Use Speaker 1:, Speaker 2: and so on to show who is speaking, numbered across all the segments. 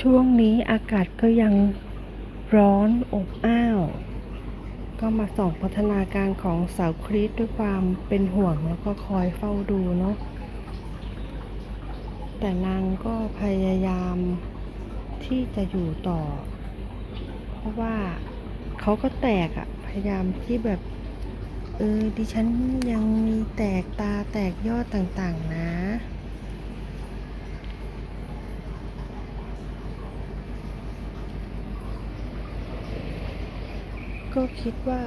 Speaker 1: ช่วงนี้อากาศก็ยังร้อนอบอ้าว ก็มาส่องพัฒนาการของสาวคริสด้วยความเป็นห่วงแล้วก็คอยเฝ้าดูเนาะแต่นางก็พยายามที่จะอยู่ต่อ เพราะว่าเขาก็แตกอะพยายามที่แบบ เออดิฉันยังมีแตกตาแตกยอดต่างๆนะ ก็คิดว่า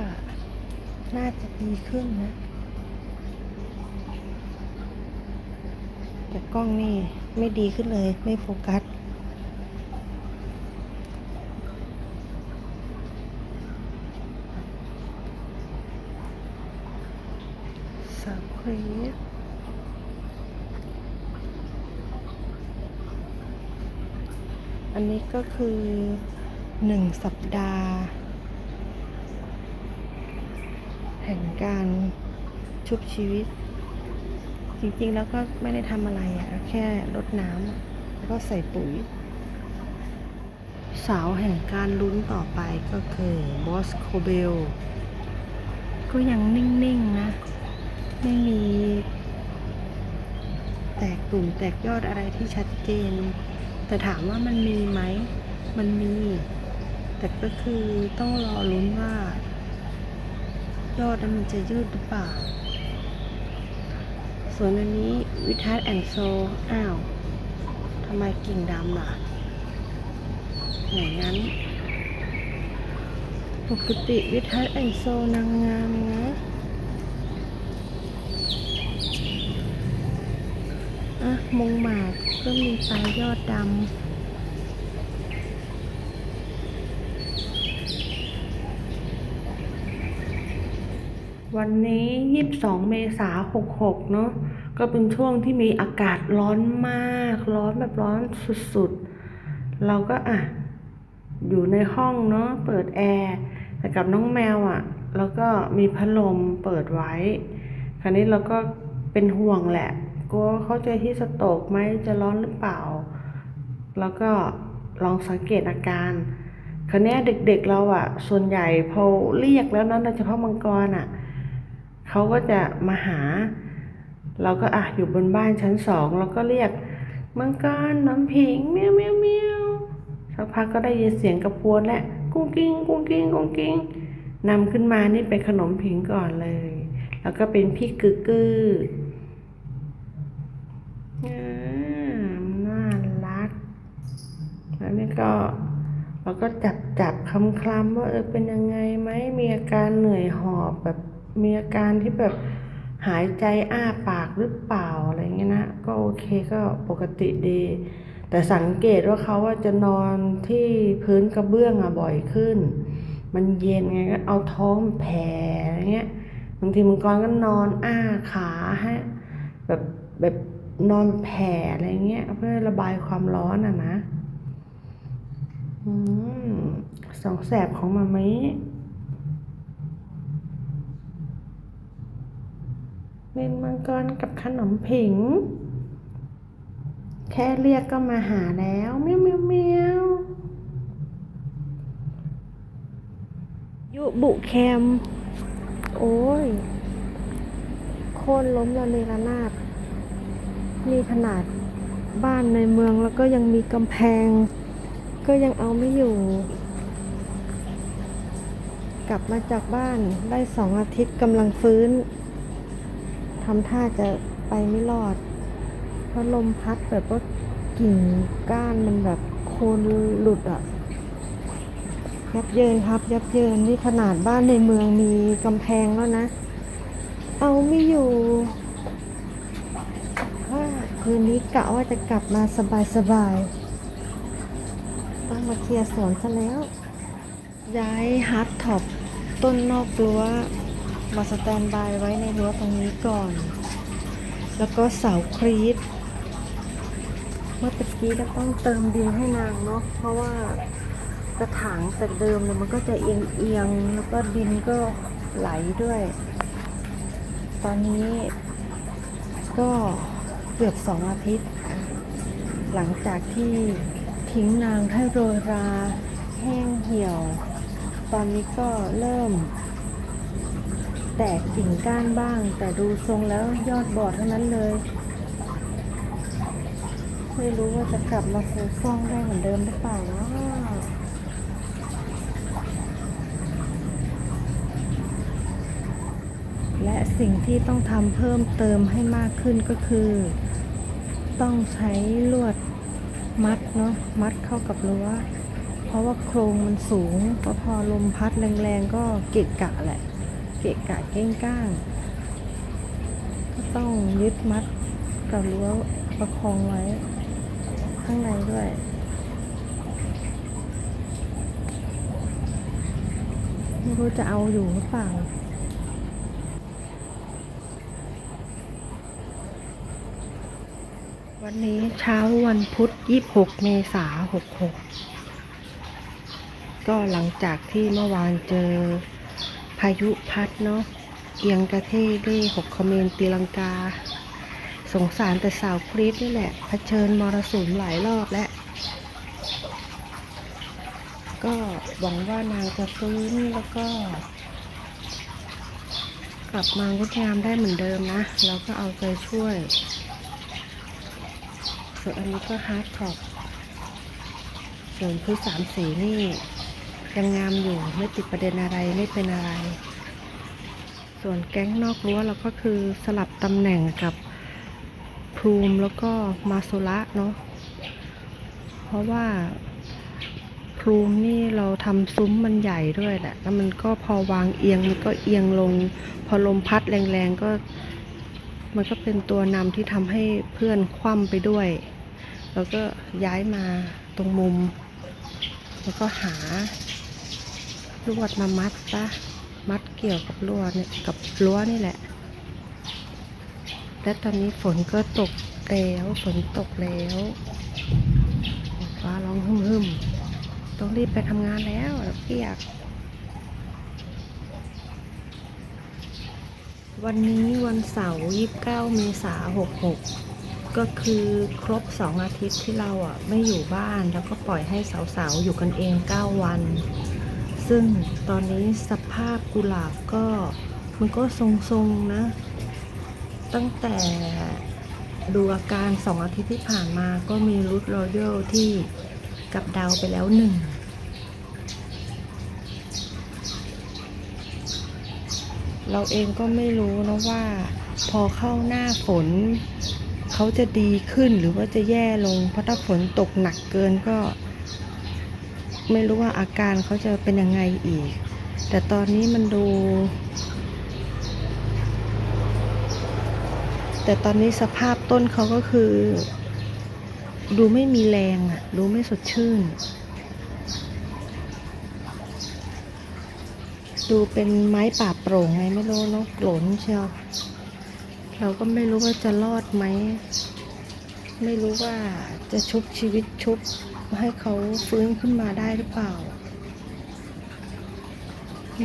Speaker 1: น่าจะดีขึ้นนะ แต่กล้องนี่ไม่ดีขึ้นเลยไม่โฟกัส สาวครีสอันนี้ก็คือหนึ่งสัปดาห์ แห่งการชุบชีวิต จริงๆแล้วก็ไม่ได้ทำอะไรอะแค่รดน้ำแล้วก็ใส่ปุ๋ย สาวแห่งการลุ้นต่อไปก็คือบอสโคเบล ก็ยังนิ่งๆนะไม่มี แตกตุ่มแตกยอดอะไรที่ชัดเจน แต่ถามว่ามันมีไหม มันมี แต่ก็คือต้องรอลุ้นว่า ยอดนั้นมันจะยืดหรือเปล่า ส่วนอันนี้วิทัศแอนโซ อ้าวทำไมกิ่งดำล่ะอย่างนั้น ปกติวิทัศแอนโซนางงามนะอะมงหมากก็มีปลายยอดดำ วันนี้22เมษา66เนาะก็เป็นช่วงที่มีอากาศร้อนมาก ร้อนแบบร้อนสุดๆ เราก็อะ อยู่ในห้องเนาะเปิดแอร์แต่กับน้องแมวอะ แล้วก็มีพัดลมเปิดไว้ คราวนี้เราก็เป็นห่วงแหละกลัวเขาจะที่สโตกไหมจะร้อนหรือเปล่า แล้วก็ลองสังเกตอาการคราวนี้เด็กๆเราอะ ส่วนใหญ่พอเรียกแล้วนะโดยเฉพาะมังกรอะ เขาก็จะมาหา เราก็อะอยู่บนบ้านชั้นสองเราก็เรียกมังกรน้ำผิงเมียวเมียวเมียวสักพักก็ได้ยินเสียงกระพวนและกุ้งกิ้งกุ้งกิ้งกุ้งกิ้งนำขึ้นมานี่เป็นขนมผิงก่อนเลย แล้วก็เป็นพี่กึกกืออ่าน่ารัก แล้วนี่ก็เราก็จับจับคำคลำว่าเออเป็นยังไงไหมมีอาการเหนื่อยหอบแบบ มีอาการที่แบบหายใจอ้าปากหรือเปล่าอะไรเงี้ยนะก็โอเคก็ปกติดี แต่สังเกตว่าเขาว่าจะนอนที่พื้นกระเบื้องอะบ่อยขึ้น มันเย็นไงก็เอาท้องแผ่อะไรเงี้ยบางทีมังกรก็นอนอ้าขาฮะแบบแบบนอนแผ่อะไรเงี้ยเพื่อระบายความร้อนอะนะอืมสองแสบของมามิ เป็นมังกรกับขนมผิง แค่เรียกก็มาหาแล้วเมียวเมียวเมียวยุบุแคม โอ้ย โค่นล้มละเนระนาดมีขนาดบ้านในเมืองแล้วก็ยังมีกำแพง ก็ยังเอาไม่อยู่ กลับมาจากบ้านได้สองอาทิตย์กำลังฟื้น ทำท่าจะไปไม่รอด เพราะลมพัดแบบว่ากิ่งก้านมันแบบโคนหลุดอะ่ะยับเยินครับ ยับเยินนี่ขนาดบ้านในเมืองมีกำแพงแล้วนะ เอาไม่อยู่ว่าคืนนี้กะว่าจะกลับมาสบายๆต้องมาเคลียร์สวนซะแล้ว ย้ายฮาร์ดท็อปต้นนอกรั้ว มาสแตนบายไว้ในรั้วตรงนี้ก่อน แล้วก็เสาครีดเมื่อตะกี้เราต้องเติมดินให้นางเนาะ เพราะว่ากระถางแต่เดิมเนี่ยมันก็จะเอียงเอียงๆแล้วก็ดินก็ไหลด้วย ตอนนี้ก็เกือบสองอาทิตย์ หลังจากที่ทิ้งนางให้โรยราแห้งเหี่ยว ตอนนี้ก็เริ่ม แตกกิ่งก้านบ้าง แต่ดูทรงแล้วยอดบอดเท่านั้นเลย ไม่รู้ว่าจะกลับมาฟูฟ่องได้เหมือนเดิมหรือเปล่านะและสิ่งที่ต้องทำเพิ่มเติมให้มากขึ้นก็คือ ต้องใช้ลวดมัดเนาะมัดเข้ากับรั้วเพราะว่าโครงมันสูงพอลมพัดแรงๆก็เกะกะแหละ เกะกะเก้งก้างก็ต้องยึดมัดกับรั้วประคองไว้ ข้างในด้วยไม่รู้จะเอาอยู่หรือเปล่าวันนี้เช้าวันพุธ26 เมษายน66 ก็หลังจากที่เมื่อวานเจอายุพัดเนาะเอียงกระเทได้หกคอมเมนตีลังกา สงสารแต่สาวคริสนี่แหละเผชิญมรสุมหลายรอบแล้ว ก็หวังว่านางจะฟื้นแล้วก็ กลับมางดงามได้เหมือนเดิมนะ แล้วก็เอาใจช่วย ส่วนอันนี้ก็ฮาร์ดท็อปส่วนพื้นสามสีนี่ ยังงามอยู่ไม่ติดประเด็นอะไรไม่เป็นอะไร ส่วนแก๊งนอกรั้วเราก็คือสลับตำแหน่งกับพรูมแล้วก็มาโซระเนาะเพราะว่าพรูมนี่เราทำซุ้มมันใหญ่ด้วยแหละแล้วมันก็พอวางเอียงมันก็เอียงลง พอลมพัดแรงๆก็ มันก็เป็นตัวนำที่ทำให้เพื่อนคว่ำไปด้วยแล้วก็ย้ายมาตรงมุม แล้วก็หา ลวดมามัดปะมัดเกี่ยวกับลวดเนี่ยกับรั้วนี่แหละ และตอนนี้ฝนก็ตกแล้วฝนตกแล้วฟ้าร้องหึมหึมๆต้องรีบไปทำงานแล้วแล้วเปียกวันนี้วันเสาร์29เมษายน66ก็คือครบ2อาทิตย์ที่เราอะไม่อยู่บ้านแล้วก็ปล่อยให้สาวๆอยู่กันเอง9วัน ซึ่งตอนนี้สภาพกุหลาบก็มันก็ทรงๆนะ ตั้งแต่ดูอาการ2อาทิตย์ที่ผ่านมาก็มีรูทรอยัลที่กับดาวไปแล้วหนึ่งเราเองก็ไม่รู้นะว่า พอเข้าหน้าฝน เขาจะดีขึ้นหรือว่าจะแย่ลง เพราะถ้าฝนตกหนักเกินก็ ไม่รู้ว่าอาการเขาจะเป็นยังไงอีก แต่ตอนนี้มันดู แต่ตอนนี้สภาพต้นเขาก็คือ ดูไม่มีแรงอะดูไม่สดชื่น ดูเป็นไม้ป่าโปร่งไงไม่รู้เนาะหลนเชียวเราก็ไม่รู้ว่าจะรอดไหม ไม่รู้ว่าจะชุบชีวิตชุบ ให้เขาฟื้นขึ้นมาได้หรือเปล่า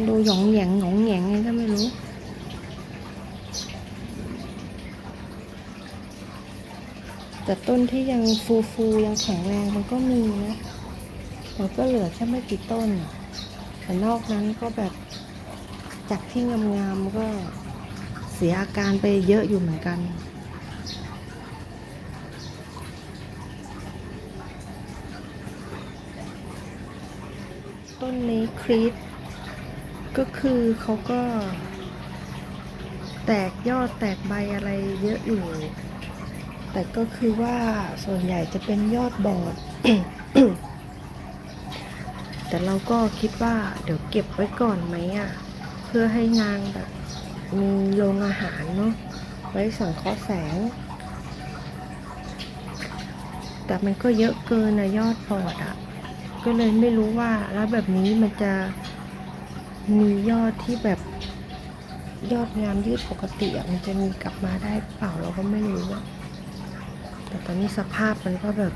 Speaker 1: ดูหยองแหยงหยองแหยงไงก็ไม่รู้แต่ต้นที่ยังฟูฟูยังแข็งแรงมันก็มีนะ มันก็เหลือแค่ไม่กี่ต้น แต่นอกนั้นก็แบบจากที่งามๆก็เสียอาการไปเยอะอยู่เหมือนกัน ต้ นนี้ครีตก็คือเขาก็ แตกยอดแตกใบอะไรเยอะอยู่ แต่ก็คือว่าส่วนใหญ่จะเป็นยอดบอด แต่เราก็คิดว่าเดี๋ยวเก็บไว้ก่อนไหมอะ เพื่อให้นางแบบมีโรงอาหารเนาะไว้สังเคราะห์แสง แต่มันก็เยอะเกินนะยอดบอดอะ ก็เลยไม่รู้ว่าแล้วแบบนี้มันจะมียอดที่แบบยอดงามยืดปกติมันจะมีกลับมาได้เปล่าเราก็ไม่รู้อะแต่ตอนนี้สภาพมันก็แบบ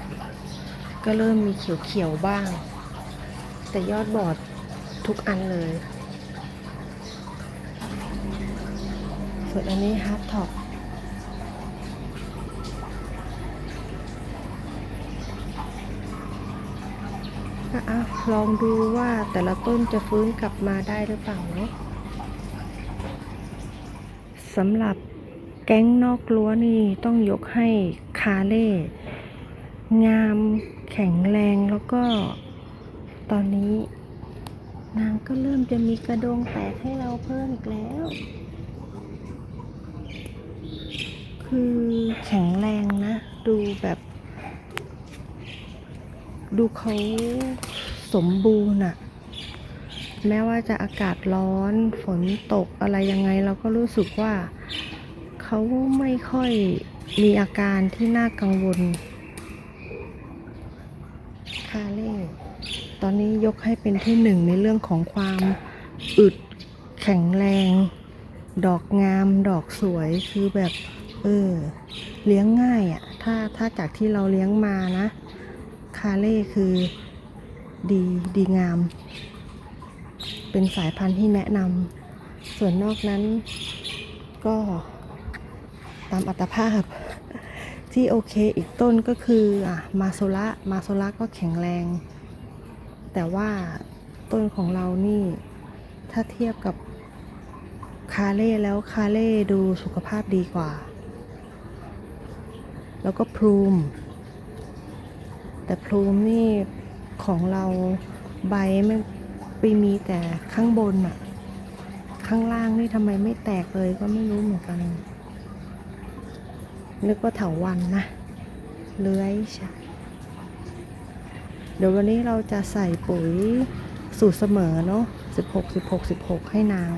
Speaker 1: ก็เริ่มมีเขียวๆบ้าง แต่ยอดบอดทุกอันเลย ส่วนอันนี้ฮาร์ดท็อป ก็อะลองดูว่าแต่ละต้นจะฟื้นกลับมาได้หรือเปล่าเนาะสำหรับแก๊งนอกรั้วนี่ต้องยกให้คาเล่ งามแข็งแรงแล้วก็ตอนนี้ นางก็เริ่มจะมีกระดงแตกให้เราเพิ่มอีกแล้ว คือแข็งแรงนะ ดูแบบ ดูเขาสมบูรณ์อะแม้ว่าจะอากาศร้อนฝนตกอะไรยังไง เราก็รู้สึกว่าเขาไม่ค่อยมีอาการที่น่ากังวลคาเล่ตอนนี้ยกให้เป็นที่หนึ่งในเรื่องของความอึดแข็งแรง ดอกงาม ดอกสวยคือแบบ เออ เลี้ยงง่ายอะ่ะ ถ้าถ้าจากที่เราเลี้ยงมานะ คาเล่คือดีดีงาม เป็นสายพันธุ์ที่แนะนำส่วนนอกนั้นก็ตามอัตภาพที่โอเคอีกต้นก็คืออะมาโซละมาโซละก็แข็งแรง แต่ว่าต้นของเรานี่ถ้าเทียบกับคาเล่แล้วคาเล่ดูสุขภาพดีกว่า แล้วก็พลูม แต่พลูมนี่ของเราใบไม่ไปมีแต่ข้างบนอะข้างล่างนี่ทำไมไม่แตกเลยก็ไม่รู้เหมือนกัน นึกว่าเถาวันนะเลื้อยใช่เดี๋ยววันนี้เราจะใส่ปุ๋ยสูตรเสมอเนาะ16 16 16 ให้นาง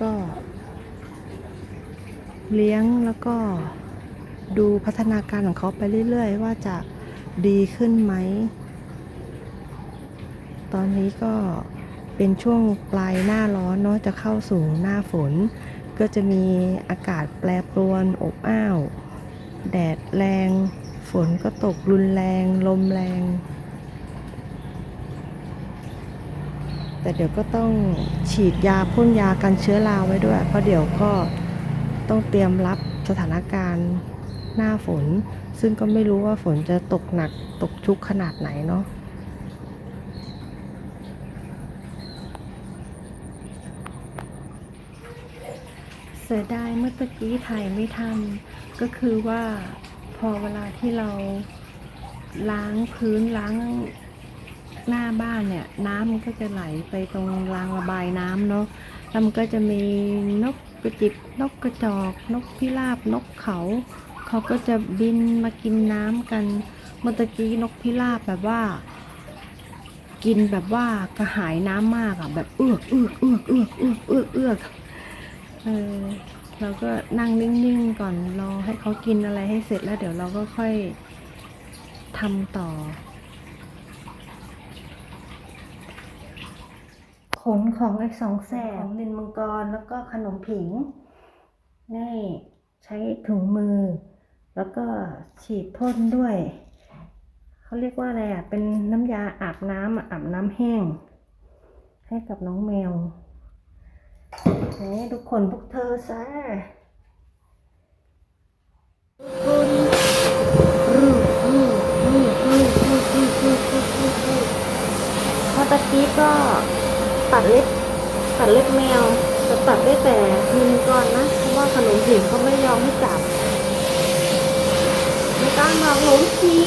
Speaker 1: ก็ เลี้ยงแล้วก็ ดูพัฒนาการของเขาไปเรื่อยๆ ว่าจะดีขึ้นไหม ตอนนี้ก็เป็นช่วงปลายหน้าร้อนเนาะจะเข้าสู่หน้าฝน ก็จะมีอากาศแปรปรวนอบอ้าว แดดแรง ฝนก็ตกรุนแรง ลมแรง แต่เดี๋ยวก็ต้องฉีดยาพ่นยากันเชื้อราไว้ด้วย เพราะเดี๋ยวก็ต้องเตรียมรับสถานการณ์ หน้าฝน ซึ่งก็ไม่รู้ว่าฝนจะตกหนักตกชุกขนาดไหนเนาะเสียดายเมื่อตะกี้ถ่ายไม่ทันก็คือว่าพอเวลาที่เราล้างพื้นล้างหน้าบ้านเนี่ย น้ำมันก็จะไหลไปตรงรางระบายน้ำเนาะแล้วมันก็จะมีนกกระจิบนกกระจอก นกพิราบนกเขา เขาก็จะบินมากินน้ำกัน เมื่อตะกี้นกพิราบแบบว่า กินแบบว่ากระหายน้ำมากอะแบบเอือกเอือกเอือกเอือกเอือกเอือกเอือกเออเราก็นั่งนิ่งๆก่อนรอให้เขากินอะไรให้เสร็จแล้ว เดี๋ยวเราก็ค่อยทำต่อขนของไอ้สองแสบของลินมังกรแล้วก็ขนมผิง นี่ใช้ถุงมือ แล้วก็ฉีดพ่นด้วย เขาเรียกว่าอะไรอะ เป็นน้ำยาอาบน้ำอาบน้ำแห้ง ให้กับน้องแมวเนี่ทุกคนพวกเธอซะพอตะกี้ก็ตัดเล็บตัดเล็บแมวจะตัดได้แต่มินก่อนนะ เพราะว่าขนมผิงเขาไม่ยอมให้จับ มอกหนูที